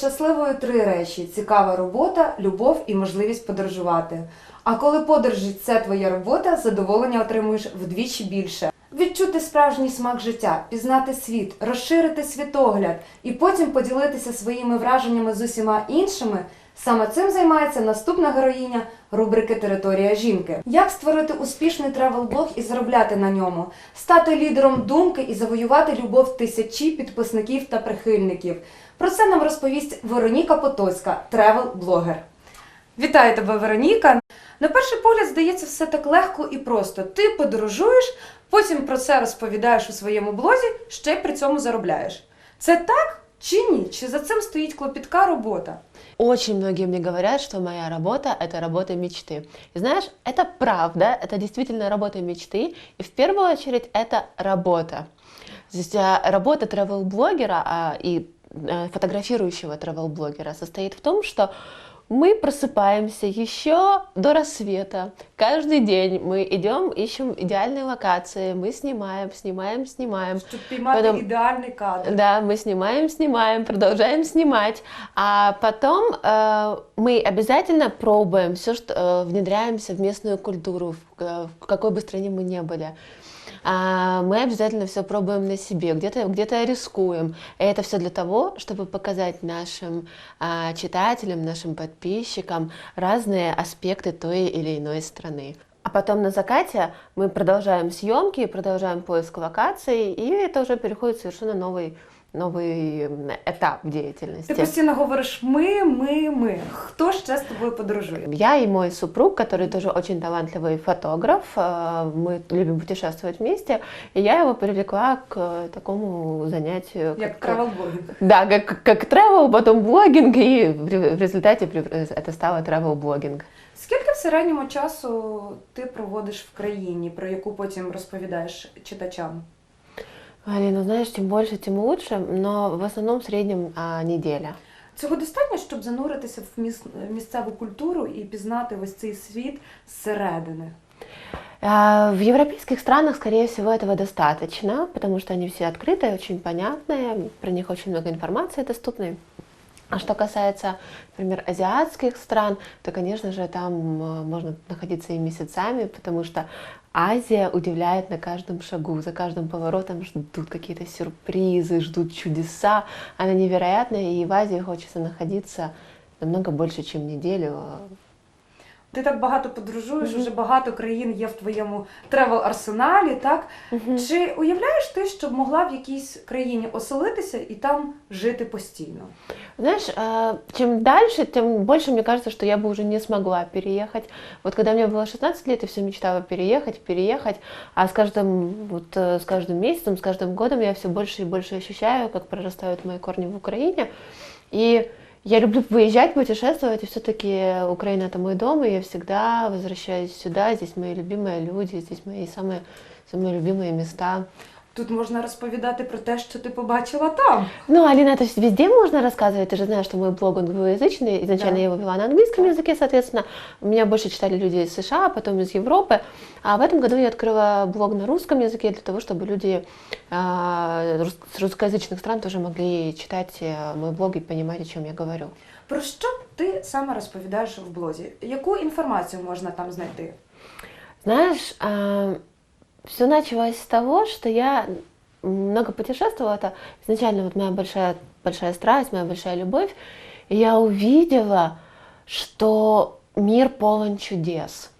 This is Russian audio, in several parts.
щасливою три речі: цікава робота, любов і можливість подорожувати. А коли подорожі це твоя робота, задоволення отримуєш вдвічі більше. Відчути справжній смак життя, пізнати світ, розширити світогляд і потім поділитися своїми враженнями з усіма іншими. Саме цим займається наступна героїня рубрики Територія жінки. Як створити успішний тревел-блог і заробляти на ньому, стати лідером думки і завоювати любов тисячі підписників та прихильників. Про це нам розповість Вероніка Потоцька, тревел-блогер. Вітаю тебе, Вероніка. На перший погляд здається все так легко і просто. Ти подорожуєш, потім про це розповідаєш у своєму блозі, ще й при цьому заробляєш. Це так чи ні? Чи за цим стоїть клопітка робота? Очень многие мне говорят, что моя работа – это работа мечты. И знаешь, это правда, это действительно работа мечты, и в первую очередь это работа. То есть а, работа travel-блогера а, и э, фотографирующего travel-блогера состоит в том, что мы просыпаемся еще до рассвета. Каждый день мы идем, ищем идеальные локации, мы снимаем, снимаем, снимаем. Щоб піймати Потім- ідеальний кадр. Да, мы снимаем, снимаем, продолжаем снимать. А потом э, мы обязательно пробуем все, что э, внедряемся в местную культуру, в, э, в какой бы стране мы ни были. А, мы обязательно все пробуем на себе, где-то где рискуем. И это все для того, чтобы показать нашим а, читателям, нашим подписчикам разные аспекты той или иной страны. А потом на закате мы продолжаем съемки, продолжаем поиск локаций, и это уже переходит в совершенно новый, новый м, этап деятельности. Ти постійно говориш ми, ми, ми. Хто ще з тобою подорожує? Я и мой супруг, который тоже очень талантливый фотограф, э, мы любим путешествовать вместе, и я его привлекла к э, такому занятию. Як как- тревел-блогінг. Да, как, как travel, потом блогинг, и в ре- в результате прев- это стало travel блогинг. Скільки в середньому часу ти проводиш в країні, про яку потім розповідаєш читачам? Алина, ну знаешь, тем больше, тем лучше, но в основном в среднем а, неделя. Цього достатньо, щоб зануритися в міс- в місцеву культуру і пізнати ось цей світ зсередини. А, В европейских странах, скорее всего, этого достаточно, потому что они все открытые, очень понятные, про них очень много информации доступной. А что касается, например, азиатских стран, то, конечно же, там э, можно находиться и месяцами, потому что Азия удивляет на каждом шагу, за каждым поворотом ждут какие-то сюрпризы, ждут чудеса. Она невероятная, и в Азии хочется находиться намного больше, чем неделю. Ти так багато подорожуєш, Мгм. вже багато країн є в твоєму тревел-арсеналі, так? Чи уявляєш ти, щоб могла в якійсь країні оселитися і там жити постійно? Знаешь, а, чем дальше, тем больше мне кажется, что я бы уже не смогла переехать. Вот когда мне было 16 лет, я все мечтала переехать, переехать, а с каждым, вот, э, с каждым месяцем, с каждым годом я все больше и больше ощущаю, как прорастают мои корни в Украине. И Я люблю выезжать, путешествовать, и все-таки Украина это мой дом, и я всегда возвращаюсь сюда. Здесь мои любимые люди, здесь мои самые, самые любимые места. Тут можна розповідати про те, що ти побачила там. Ну, Алина, то есть везде можно рассказывать. Ты же знаешь, что мой блог англоязычный. Изначально Да. я его вела на английском языке, соответственно. Меня больше читали люди из США, потом из Европы. А в этом году я открыла блог на русском языке для того, чтобы люди а, рус- с русскоязычных стран тоже могли читать э, мой блог и понимать, о чем я говорю. Про що ти саме розповідаєш в блозі? Яку інформацію можна там знайти? Знаешь, все началось с того, что я много путешествовала. Это изначально вот моя большая, большая страсть, моя большая любовь. И я увидела, что мир полон чудес.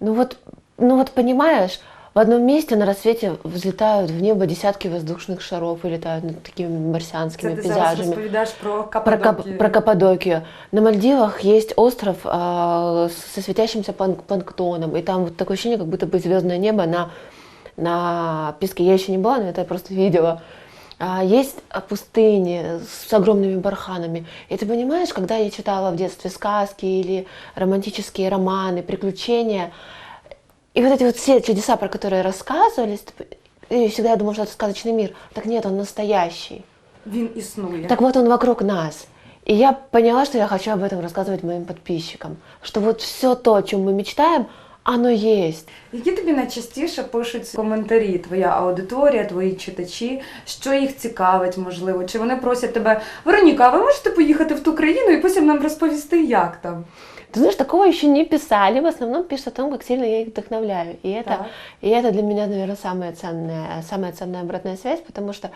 Ну вот, ну вот понимаешь, в одном месте на рассвете взлетают в небо десятки воздушных шаров и летают над такими марсианскими Це ти зараз пейзажами. розповідаєш про Про, Кап- Каппадокію. про Каппадокию. На Мальдивах есть остров а, со светящимся планк- планктоном, и там вот такое ощущение, как будто бы звездное небо на, на песке. Я еще не была, но это я просто видела. А, Есть а, пустыни с огромными барханами. И ты понимаешь, когда я читала в детстве сказки или романтические романы, приключения, и вот эти вот все чудеса, про которые рассказывались, ты п- и всегда я думала, что это сказочный мир. Так нет, он настоящий. Він існує. Так вот он вокруг нас. И я поняла, что я хочу об этом рассказывать моим подписчикам. Что вот все то, о чем мы мечтаем, оно есть. Які тобі найчастіше пишуть коментарі, твоя аудиторія, твої читачі, що їх цікавить, можливо? Чи вони просять тебе, Вероніка, а ви можете поїхати в ту країну і потім нам розповісти, як там? Ты знаешь, такого еще не писали, в основном пишут о том, как сильно я их вдохновляю. И это, Так. и это для меня, наверное, самая ценная, самая ценная обратная связь, потому что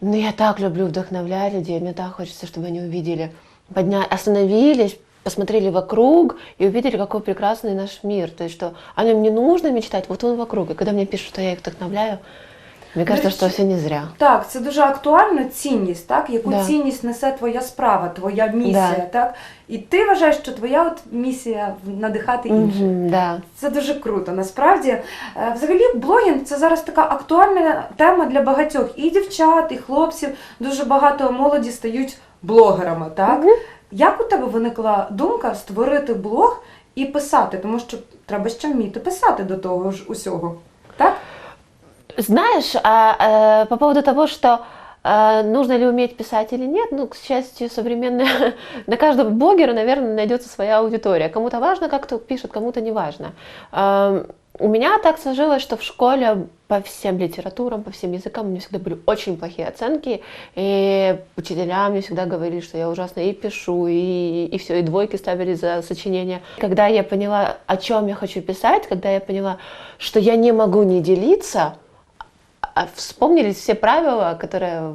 ну, я так люблю вдохновлять людей, мне так хочется, чтобы они увидели, подня... остановились, посмотрели вокруг и увидели, какой прекрасный наш мир. То есть, что о нем не нужно мечтать, вот он вокруг. И когда мне пишут, что я их вдохновляю, мне кажется, что все не зря. Так, це дуже актуально цінність, так? Яку Да. цінність несе твоя справа, твоя місія, Да. так? І ти вважаєш, що твоя от місія надихати інших. Мгм, да. Це дуже круто. Насправді, Е, взагалі, блогінг це зараз така актуальна тема для багатьох і дівчат, і хлопців. Дуже багато молоді стають блогерами. Так Мгм. як у тебе виникла думка створити блог і писати? Тому що треба ще вміти писати до того ж усього. Так? Знаешь, а, э, по поводу того, что э, нужно ли уметь писать или нет, ну, к счастью, современная, на каждого блогера, наверное, найдется своя аудитория. Кому-то важно, как кто пишет, кому-то не важно. Эм, У меня так сложилось, что в школе по всем литературам, по всем языкам у меня всегда были очень плохие оценки, и учителя мне всегда говорили, что я ужасно и пишу, и, и все, и двойки ставили за сочинение. Когда я поняла, о чем я хочу писать, когда я поняла, что я не могу не делиться, а вспомнились все правила, которые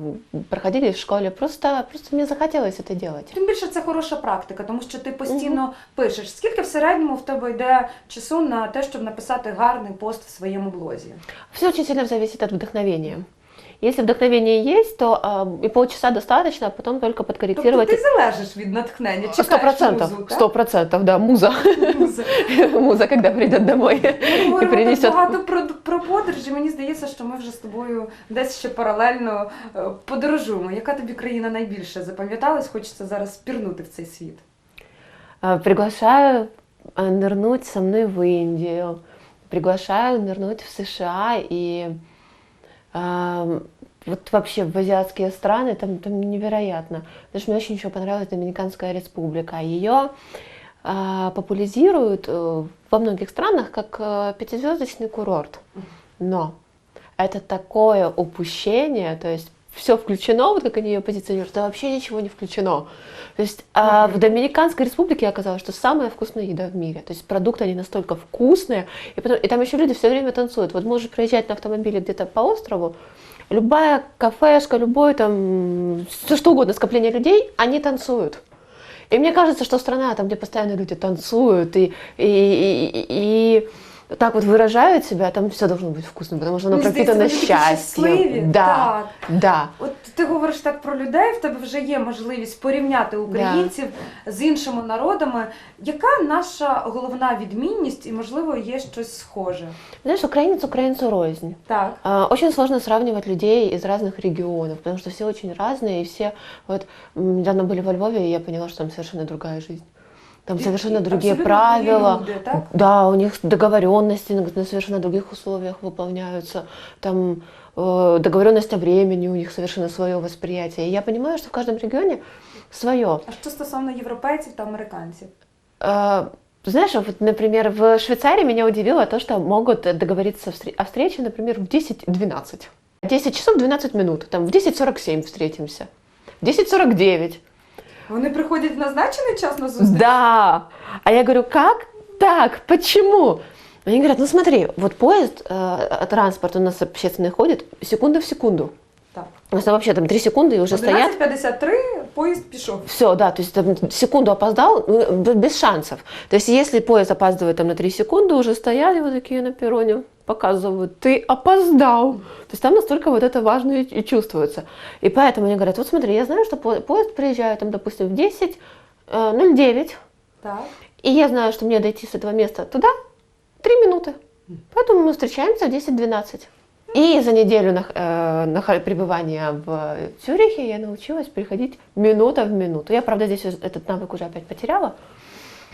проходили в школі. Просто, просто мені захотілося це делать. Тим більше це хороша практика, тому що ти постійно пишеш. Скільки в середньому в тебе йде часу на те, щоб написати гарний пост в своєму блозі? Все очень сильно зависит от вдохновения. Если вдохновение есть, то э, и полчаса достаточно, а потом только Тобто подкорректировать. ти залежиш від натхнення. Сто чекаєш процентов, музу, так? сто процентов, да, муза. Муза. Муза, когда придет домой Ми и говоримо так принесет. багато про, про подорожі. Мені здається, що ми вже з тобою десь ще паралельно е, подорожуємо. Яка тобі країна найбільше запам'яталась? Хочеться зараз спірнути в цей світ. Э, Приглашаю э, нырнуть со мной в Индию, приглашаю нырнуть в США и э, вот вообще в азиатские страны, там, там невероятно. Потому что мне очень еще понравилась Доминиканская республика. Ее э, популяризируют э, во многих странах как э, пятизвездочный курорт. Но это такое упущение, то есть все включено, вот как они ее позиционируют, да вообще ничего не включено. То есть а, в Доминиканской республике оказалось, что самая вкусная еда в мире. То есть продукты они настолько вкусные, и, потом, и там еще люди все время танцуют. Вот можешь проезжать на автомобиле где-то по острову, любая кафешка, любой там, все что угодно, скопление людей, они танцуют. И мне кажется, что страна, там, где постоянно люди танцуют и, и, и, и так вот выражают себя, там все должно быть вкусно, потому что оно Мені здається, пропитано вони такі щасливі. счастьем. Да, Так. да. От ти говориш так про людей, в тебе вже є можливість порівняти українців з іншими народами. Яка наша головна відмінність і, можливо, є щось схоже? Знаешь, украинец украинцу рознь. Так. А, Очень сложно сравнивать людей из разных регионов, потому что все очень разные, и все... Вот м, недавно были во Львове, и я поняла, что там совершенно другая жизнь. Там И- совершенно и другие абсолютно правила. другие люди, так? Да, у них договоренности на, на совершенно других условиях выполняются. Там э, договоренность о времени, у них совершенно свое восприятие. И я понимаю, что в каждом регионе свое. А що стосовно європейців та американців? Э, Знаешь, вот, например, в Швейцарии меня удивило то, что могут договориться встр- о встрече, например, в 10-12. 10 часов 12 минут, там в 10.47 встретимся, в 10.49. Вони приходять в назначений час на зустріч? Да. А я говорю, как так? Почему? Они говорят, ну смотри, вот поезд, э, транспорт у нас общественный ходит секунда в секунду. Так. У нас там вообще там 3 секунды и уже стоят 11.53 поїзд пішов. Все, да, то есть там секунду опоздал, ну, б- без шансов. То есть если поезд опаздывает там на 3 секунды, уже стояли вот такие на перроне, показывают, ты опоздал. То есть там настолько вот это важно и, и чувствуется. И поэтому они говорят, вот смотри, я знаю, что по- поезд приезжает там, допустим, в 10, э, 09, Так. и я знаю, что мне дойти с этого места туда 3 минуты. Поэтому мы встречаемся в 10-12. И за неделю нах- э, нах- пребывания в Цюрихе я научилась приходить минута в минуту. Я, правда, здесь этот навык уже опять потеряла.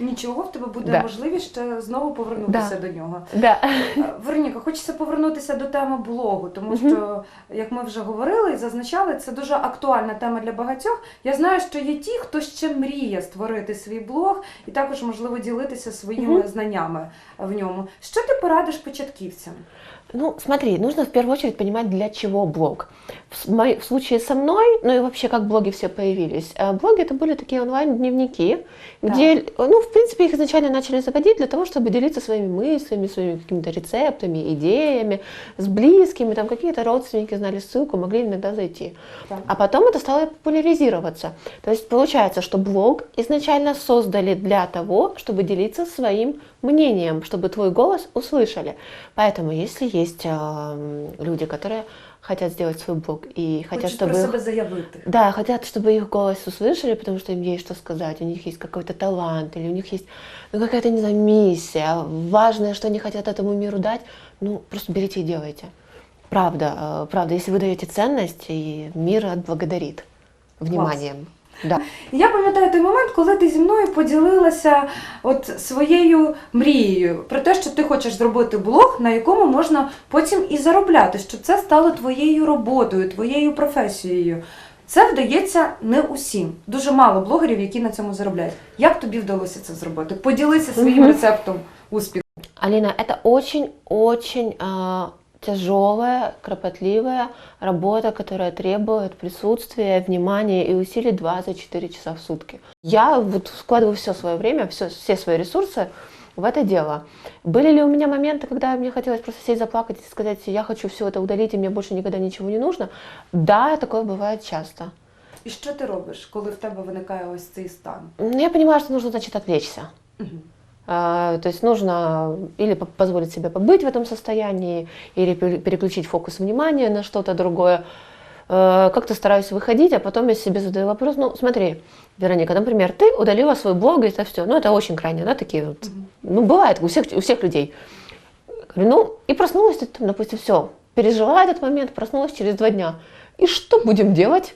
Нічого, в тебе буде Да. можливість ще знову повернутися до нього. Да. Е, Вероніка, хочеться повернутися до теми блогу, тому Мгм. що, як ми вже говорили і зазначали, це дуже актуальна тема для багатьох. Я знаю, що є ті, хто ще мріє створити свій блог і також, можливо, ділитися своїми Мгм. знаннями в ньому. Що ти порадиш початківцям? Ну, смотри, нужно в первую очередь понимать, для чего блог. В, с- мо- в случае со мной, ну и вообще, как блоги все появились. э, Блоги это были такие онлайн-дневники, где, ну, в принципе, их изначально начали заводить для того, чтобы делиться своими мыслями, своими какими-то рецептами, идеями с близкими, там какие-то родственники знали ссылку, могли иногда зайти. Так. А потом это стало популяризироваться. То есть получается, что блог изначально создали для того, чтобы делиться своим мнением, чтобы твой голос услышали. Поэтому если есть эм, люди, которые хотят сделать свой блог и хотят, чтобы про их- заявити. да, хотят, чтобы их голос услышали, потому что им есть что сказать, у них есть какой-то талант, или у них есть ну, какая-то, не знаю, миссия, важное, что они хотят этому миру дать, ну, просто берите и делайте. Правда, э, правда, если вы даете ценность, и мир отблагодарит вниманием. Да. Я пам'ятаю той момент, коли ти зі мною поділилася от своєю мрією про те, що ти хочеш зробити блог, на якому можна потім і заробляти, що це стало твоєю роботою, твоєю професією. Це вдається не усім. Дуже мало блогерів, які на цьому заробляють. Як тобі вдалося це зробити? Поділися своїм рецептом успіху. Алина, это очень-очень тяжелая, кропотливая работа, которая требует присутствия, внимания и усилий 24 часа в сутки. Я вот вкладываю все свое время, все, все свои ресурсы в это дело. Были ли у меня моменты, когда мне хотелось просто сесть, заплакать и сказать, я хочу все это удалить, и мне больше никогда ничего не нужно? Да, такое бывает часто. І що ти робиш, коли в тебе виникає ось цей стан? Но Я понимаю, что нужно, значит, отвлечься. Мгм. А, То есть нужно или по- позволить себе побыть в этом состоянии, или пере- переключить фокус внимания на что-то другое. Э, Как-то стараюсь выходить, а потом я себе задаю вопрос, ну смотри, Вероника, например, ты удалила свой блог, и это все, ну это очень крайне, да, такие вот, ну бывает у всех, у всех людей. Ну и проснулась ты, там, допустим, все, пережила этот момент, проснулась через два дня. И что будем делать?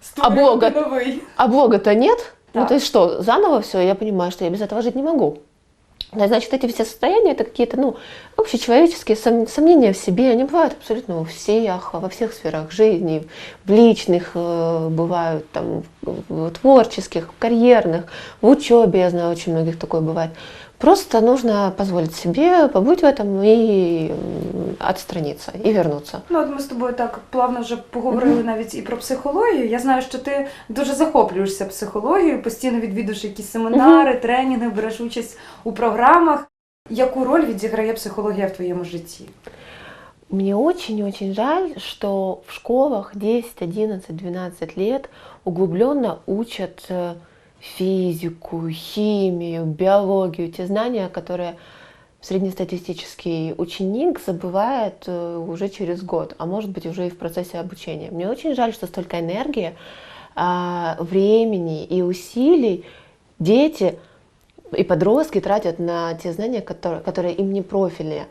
Створювати блога? А блога-то нет. Ну, Так. то есть что, заново все, я понимаю, что я без этого жить не могу. Да, значит, эти все состояния, это какие-то, ну, общечеловеческие сом- сомнения в себе, они бывают абсолютно у всех, во всех сферах жизни, в личных э, бывают, там, в творческих, в карьерных, в учебе, я знаю, очень многих такое бывает. Просто нужно позволить себе побыть в этом и м, отстраниться, и вернуться. Ну, от ми з тобою так плавно вже поговорили навіть і про психологію. Я знаю, що ти дуже захоплюєшся психологією, постійно відвідуєш якісь семінари, тренінги, береш участь у програмах. Яку роль відіграє психологія в твоєму житті? Мне очень-очень жаль, что в школах 10, 11, 12 лет углубленно учат э, физику, химию, биологию, те знания, которые среднестатистический ученик забывает э, уже через год, а может быть уже и в процессе обучения. Мне очень жаль, что столько энергии, а, времени и усилий дети и подростки тратят на те знания, которые, им не профильные.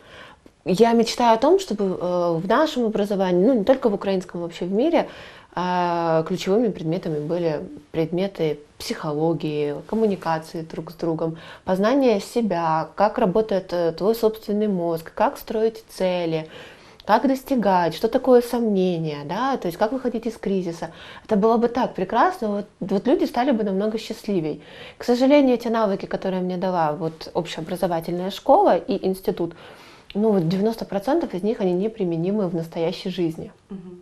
Я мечтаю о том, чтобы э, в нашем образовании, ну не только в украинском, вообще в мире, ключевыми предметами были предметы психологии, коммуникации друг с другом, познание себя, как работает э, твой собственный мозг, как строить цели, как достигать, что такое сомнение, да, то есть как выходить из кризиса. Это было бы так прекрасно, вот, вот люди стали бы намного счастливей. К сожалению, эти навыки, которые мне дала вот общеобразовательная школа и институт, ну вот 90% из них, они неприменимы в настоящей жизни. Мгм.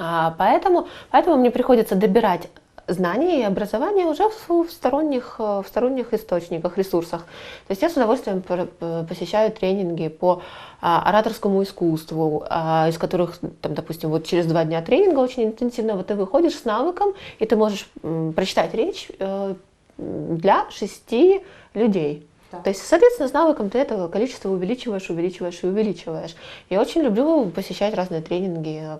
А, поэтому, поэтому мне приходится добирать знания и образование уже в, сторонних, э, в сторонних источниках, ресурсах. То есть я с удовольствием посещаю тренинги по а, ораторскому искусству, а, из которых, там, допустим, вот через два дня тренинга очень интенсивного ты выходишь с навыком, и ты можешь прочитать речь э, для шести людей. Так. То есть, соответственно, с навыком ты это количество увеличиваешь, увеличиваешь и увеличиваешь. Я очень люблю посещать разные тренинги,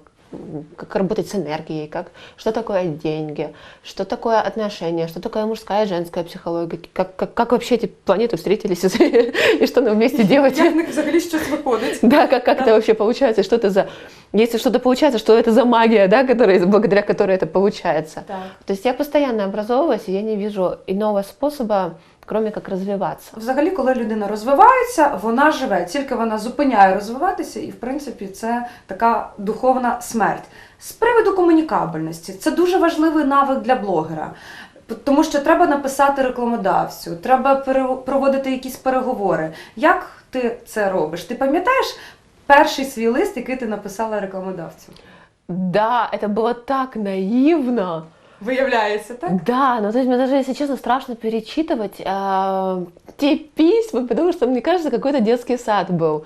как работать с энергией, как, что такое деньги, что такое отношения, что такое мужская и женская психология, как, как, как вообще эти планеты встретились и, что нам вместе делать. Взагалі щось виходить? Да, как, как это вообще получается, что это за если что-то получается, что это за магия, да, которая, благодаря которой это получается. То есть я постоянно образовываюсь, и я не вижу иного способа, кроме как развиваться. Взагалі, коли людина розвивається, вона живе, тільки вона зупиняє розвиватися, і в принципі це така духовна смерть. З приводу комунікабельності, це дуже важливий навик для блогера. Тому що треба написати рекламодавцю, треба проводити якісь переговори. Як ти це робиш? Ти пам'ятаєш перший свій лист, який ти написала рекламодавцю? Да, это было так наивно. Виявляється, так? Да, ну то есть мне даже, если честно, страшно перечитывать а, те письма, потому что, мне кажется, какой-то детский сад был.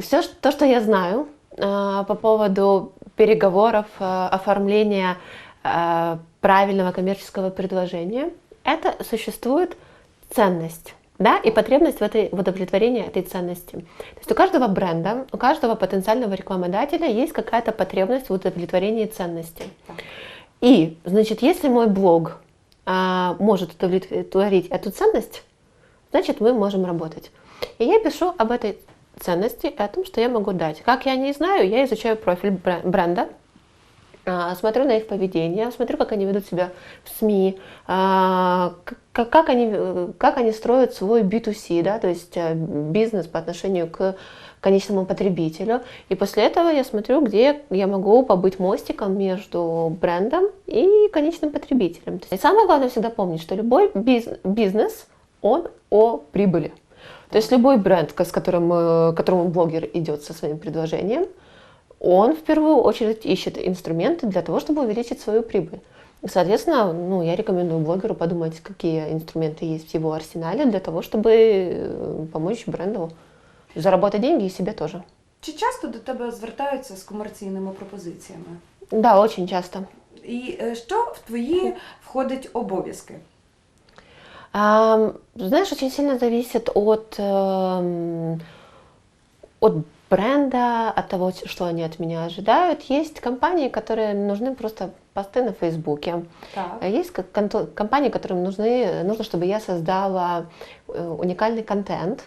все то, что я знаю а, по поводу переговоров, а, оформления а, правильного коммерческого предложения, это существует ценность. Да, и потребность в, этой, в удовлетворении этой ценности. То есть у каждого бренда, у каждого потенциального рекламодателя есть какая-то потребность в удовлетворении ценности. И, значит, если мой блог а, может удовлетворить эту ценность, значит, мы можем работать. И я пишу об этой ценности и о том, что я могу дать. Как я не знаю, я изучаю профиль бре- бренда, а, смотрю на их поведение, смотрю, как они ведут себя в СМИ, а, как, как, они, э, как они строят свой B2C, да, то есть э, бизнес по отношению к конечному потребителю. И после этого я смотрю, где я могу побыть мостиком между брендом и конечным потребителем. И самое главное всегда помнить, что любой биз- бизнес, он о прибыли. То есть любой бренд, с которым, э, которому блогер идет со своим предложением, он в первую очередь ищет инструменты для того, чтобы увеличить свою прибыль. Соответственно, ну, я рекомендую блогеру подумать, какие инструменты есть в его арсенале для того, чтобы э, помочь бренду заработать деньги и себе тоже. Чи часто до тебе звертаються з комерційними пропозиціями? Да, очень часто. І е, що в твої входить обов'язки? Ам, Знаешь, очень сильно зависит от, эм, от бренда, от того, что они от меня ожидают. Есть компании, которые нужны просто посты на Фейсбуке. Так. А Есть как- конто- компании, которым нужны, нужно, чтобы я создала э, уникальный контент.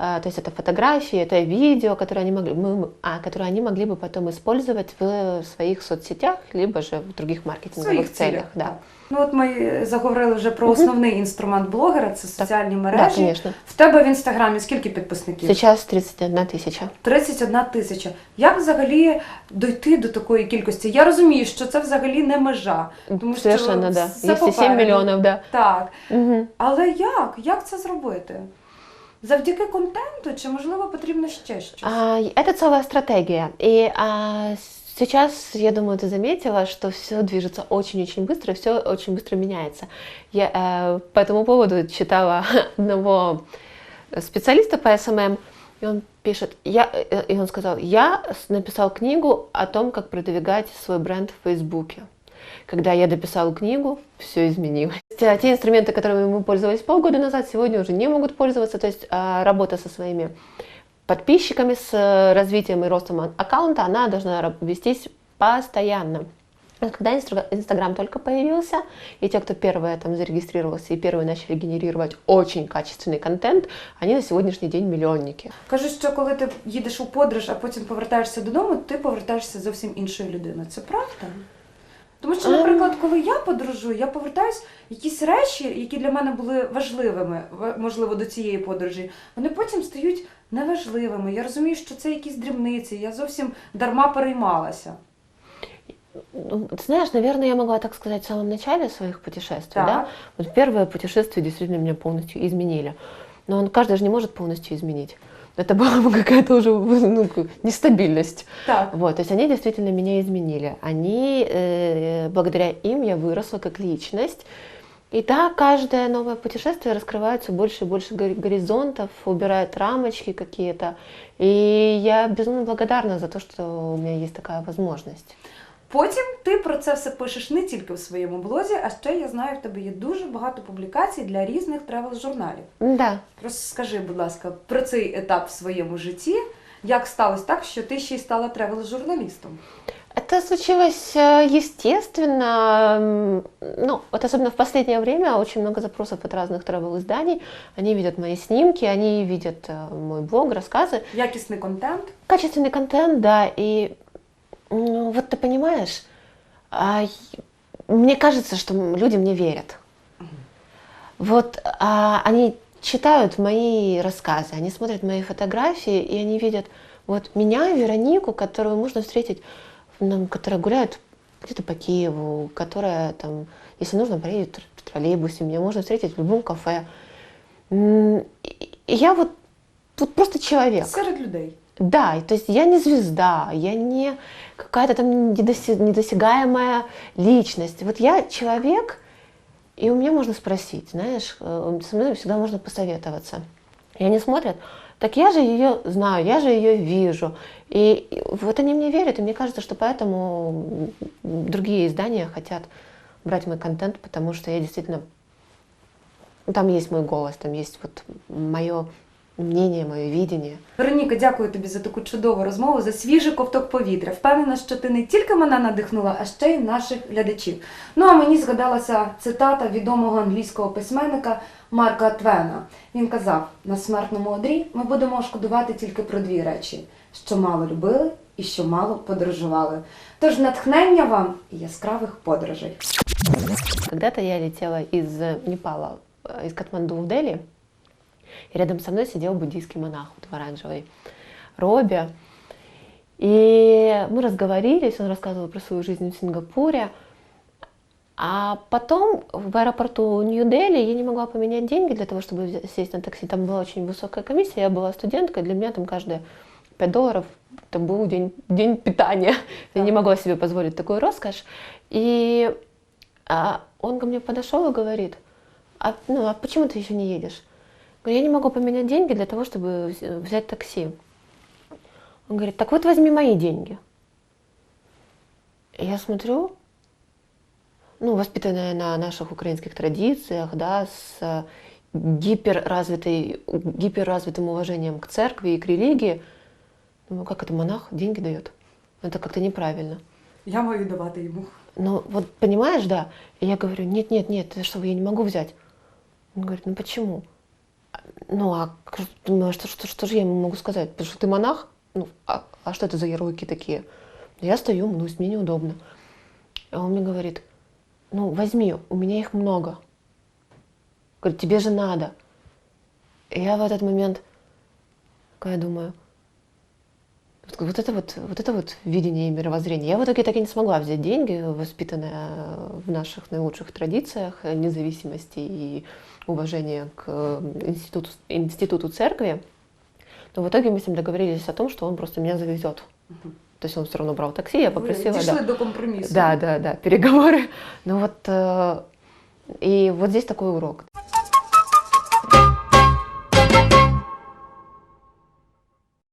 А, То есть это фотографии, это видео, которые они могли, мы- а, которые они могли бы потом использовать в своих соцсетях, либо же в других маркетинговых своїх целях. цілях. Да. так. Ну от ми заговорили вже про Мгм. основний інструмент блогера це соціальні да, мережі. конечно. В тебе в інстаграмі скільки підписників? Сейчас 31 тысяча. 31 тисяча. Як взагалі дойти до такої кількості? Я розумію, що це взагалі не межа. Тому що Совершенно, да. все Есть и 7 попереду. миллионов, да. Так. Мгм. Але як? Як це зробити? Завдяки контенту, чи можливо потрібно ще щось? А, Это целая стратегия. И а, сейчас, я думаю, ты заметила, что все движется очень-очень быстро, все очень быстро меняется. Я э, по этому поводу читала одного специалиста по СММ, и он пишет, я, э, и он сказал, я написал книгу о том, как продвигать свой бренд в Фейсбуке. Когда я дописал книгу, все изменилось. То есть, а, Те инструменты, которыми мы пользовались полгода назад, сегодня уже не могут пользоваться. То есть а, работа со своими подписчиками, с э, развитием и ростом а- аккаунта, она должна раб- вестись постоянно. Вот Когда Инстагра- Инстаграм только появился, и те, кто первые там зарегистрировался и первые начали генерировать очень качественный контент, они на сегодняшний день миллионники. Кажуть, що коли ти їдеш у подорож, а потім повертаєшся додому, ти повертаєшся зовсім іншою людиною. Це правда? Тому що, наприклад, коли я подорожую, я повертаюсь якісь речі, які для мене були важливими, можливо, до цієї подорожі, вони потім стають неважливими. Я розумію, що це якісь дрібниці, я зовсім дарма переймалася. Ну, Ты знаешь, наверное, я могла так сказать в самом начале своих путешествий, Так. да? Вот первое путешествие действительно меня полностью изменили. Но он, каждый же не может полностью изменить. Это была бы какая-то уже ну, нестабильность. Так. Вот, то есть они действительно меня изменили. Они, э, благодаря им я выросла как личность. И да, каждое новое путешествие раскрывает все больше и больше гори- горизонтов, убирает рамочки какие-то. И я безумно благодарна за то, что у меня есть такая возможность. Потім ти про це все пишеш не тільки в своєму блозі, а ще я знаю, в тебе є дуже багато публікацій для різних тревел-журналів. Да. Розкажи, будь ласка, про цей етап в своєму житті. Як сталося так, що ти ще й стала тревел-журналістом? Это это случилось э, естественно. М, Ну, вот особенно в последнее время очень много запросов от разных travel-изданий. Они видят мои снимки, они видят э, мой блог, рассказы. Якісний контент. Качественный контент, да, и ну, вот ты понимаешь, а, мне кажется, что люди мне верят. Вот а, они читают мои рассказы, они смотрят мои фотографии, и они видят вот меня, Веронику, которую можно встретить, ну, которая гуляет где-то по Киеву, которая там, если нужно, проедет в троллейбусе, меня можно встретить в любом кафе. И- я вот, вот просто человек. Серед людей. Да, то есть я не звезда, я не какая-то там недосягаемая личность. Вот я человек, и у меня можно спросить, знаешь, э, со мной всегда можно посоветоваться. И они смотрят, так я же ее знаю, я же ее вижу. И, вот они мне верят, и мне кажется, что поэтому другие издания хотят брать мой контент, потому что я действительно... Там есть мой голос, там есть вот мое мнение, мое видение. Вероніка, дякую тобі за таку чудову розмову, за свіжий ковток повітря. Впевнена, що ти не тільки мене надихнула, а ще й наших глядачів. Ну а мені згадалася цитата відомого англійського письменника Марка Твена. Він казав: на смертному одрі ми будемо шкодувати тільки про дві речі: що мало любили і що мало подорожували. Тож натхнення вам і яскравих подорожей. Когда-то я летела из Непала, э, из Катманду в Дели, и рядом со мной сидел буддийский монах вот в оранжевой робе. И мы разговорились, он рассказывал про свою жизнь в Сингапуре. А потом в аэропорту Нью-Дели я не могла поменять деньги для того, чтобы сесть на такси. Там была очень высокая комиссия, я была студенткой, для меня там каждые 5 долларов это был день, день питания. Я не могла себе позволить такую роскошь. И а он ко мне подошел и говорит, а, ну, а почему ты еще не едешь? Говорю, я не могу поменять деньги для того, чтобы вз- взять такси. Он говорит, так вот возьми мои деньги. Я смотрю, ну, воспитанная на наших украинских традициях, да, с э, гиперразвитой, гиперразвитым уважением к церкви и к религии, думаю, как это монах деньги дает? Это как-то неправильно. Я маю давати йому. Ну, вот понимаешь, да? И я говорю, нет, нет, нет, ты что, я не могу взять. Он говорит, ну почему? Ну, а думаю, а что, что, что же я ему могу сказать? Потому что ты монах? Ну, а, а что это за ярлыки такие? Я стою, ну, мне неудобно. А он мне говорит, ну, возьми, у меня их много. Говорит, тебе же надо. И я в этот момент, такая думаю, вот, вот это вот, вот это вот видение и мировоззрение. Я в итоге так и не смогла взять деньги, воспитанная в наших наилучших традициях независимости и уважения к э, институту, институту церкви. Но в итоге мы с ним договорились о том, что он просто меня завезет. То есть он все равно брал такси, я попросила. Ви да. до компромісу. Да, да, да, переговоры. Ну вот, э, и вот здесь такой урок.